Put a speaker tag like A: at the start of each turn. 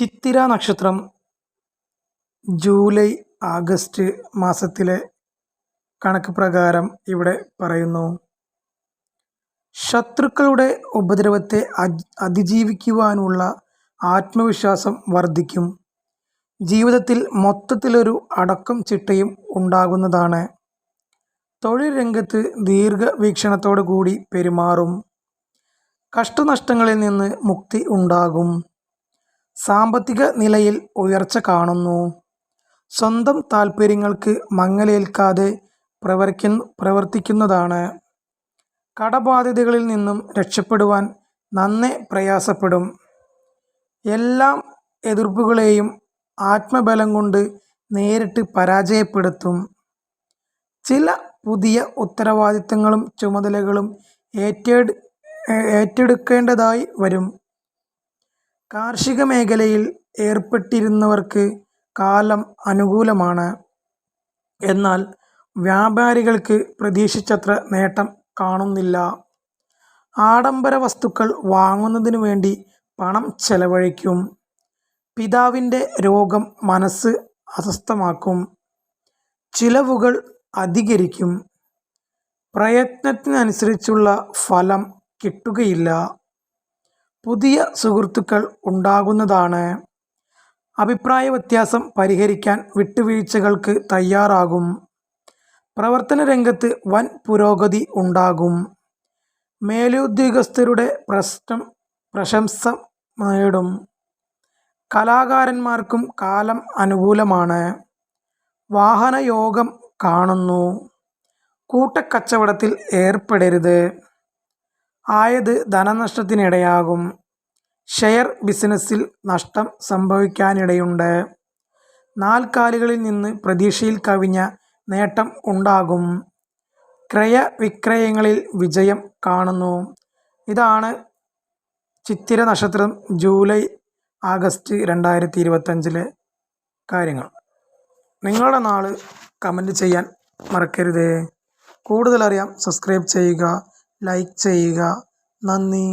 A: ചിത്തിര നക്ഷത്രം July August മാസത്തിലെ കണക്ക് പ്രകാരം ഇവിടെ പറയുന്നു. ശത്രുക്കളുടെ ഉപദ്രവത്തെ അതിജീവിക്കുവാനുള്ള ആത്മവിശ്വാസം വർദ്ധിക്കും. ജീവിതത്തിൽ മൊത്തത്തിലൊരു അടക്കം ചിട്ടയും ഉണ്ടാകുന്നതാണ്. തൊഴിൽ രംഗത്ത് ദീർഘവീക്ഷണത്തോടു കൂടി പെരുമാറും. കഷ്ടനഷ്ടങ്ങളിൽ നിന്ന് മുക്തി ഉണ്ടാകും. സാമ്പത്തിക നിലയിൽ ഉയർച്ച കാണുന്നു. സ്വന്തം താൽപ്പര്യങ്ങൾക്ക് മങ്ങലേൽക്കാതെ പ്രവർത്തിക്കുന്ന പ്രവർത്തിക്കുന്നതാണ്. കടബാധ്യതകളിൽ നിന്നും രക്ഷപ്പെടുവാൻ നന്നെ പ്രയാസപ്പെടും. എല്ലാം എതിർപ്പുകളെയും ആത്മബലം കൊണ്ട് നേരിട്ട് പരാജയപ്പെടുത്തും. ചില പുതിയ ഉത്തരവാദിത്തങ്ങളും ചുമതലകളും ഏറ്റെടു ഏറ്റെടുക്കേണ്ടതായി വരും. കാർഷിക മേഖലയിൽ ഏർപ്പെട്ടിരുന്നവർക്ക് കാലം അനുകൂലമാണ്. എന്നാൽ വ്യാപാരികൾക്ക് പ്രതീക്ഷിച്ചത്ര നേട്ടം കാണുന്നില്ല. ആഡംബര വസ്തുക്കൾ വാങ്ങുന്നതിനു വേണ്ടി പണം ചെലവഴിക്കും. പിതാവിന്റെ രോഗം മനസ്സ് അസ്വസ്ഥമാക്കും. ചിലവുകൾ അധികരിക്കും. പ്രയത്നത്തിനനുസരിച്ചുള്ള ഫലം കിട്ടുകയില്ല. പുതിയ സുഹൃത്തുക്കൾ ഉണ്ടാകുന്നതാണ്. അഭിപ്രായ വ്യത്യാസം പരിഹരിക്കാൻ വിട്ടുവീഴ്ചകൾക്ക് തയ്യാറാകും. പ്രവർത്തന രംഗത്ത് വൻ പുരോഗതി ഉണ്ടാകും. മേലുദ്യോഗസ്ഥരുടെ പ്രശ്നം പ്രശംസ നേടും. കലാകാരന്മാർക്കും കാലം അനുകൂലമാണ്. വാഹനയോഗം കാണുന്നു. കൂട്ടക്കച്ചവടത്തിൽ ഏർപ്പെടരുത്. ആയത് ധനനഷ്ടത്തിനിടയാകും. ഷെയർ ബിസിനസ്സിൽ നഷ്ടം സംഭവിക്കാനിടയുണ്ട്. നാൽക്കാലികളിൽ നിന്ന് പ്രതീക്ഷയിൽ കവിഞ്ഞ നേട്ടം ഉണ്ടാകും. ക്രയവിക്രയങ്ങളിൽ വിജയം കാണുന്നു. ഇതാണ് ചിത്തിര നക്ഷത്രം ജൂലൈ ആഗസ്റ്റ് രണ്ടായിരത്തി ഇരുപത്തഞ്ചിലെ കാര്യങ്ങൾ. നിങ്ങളുടെ നാൾ കമന്റ് ചെയ്യാൻ മറക്കരുത്. കൂടുതലറിയാം സബ്സ്ക്രൈബ് ചെയ്യുക. ലൈക്ക് ചെയ്യുക. നന്ദി.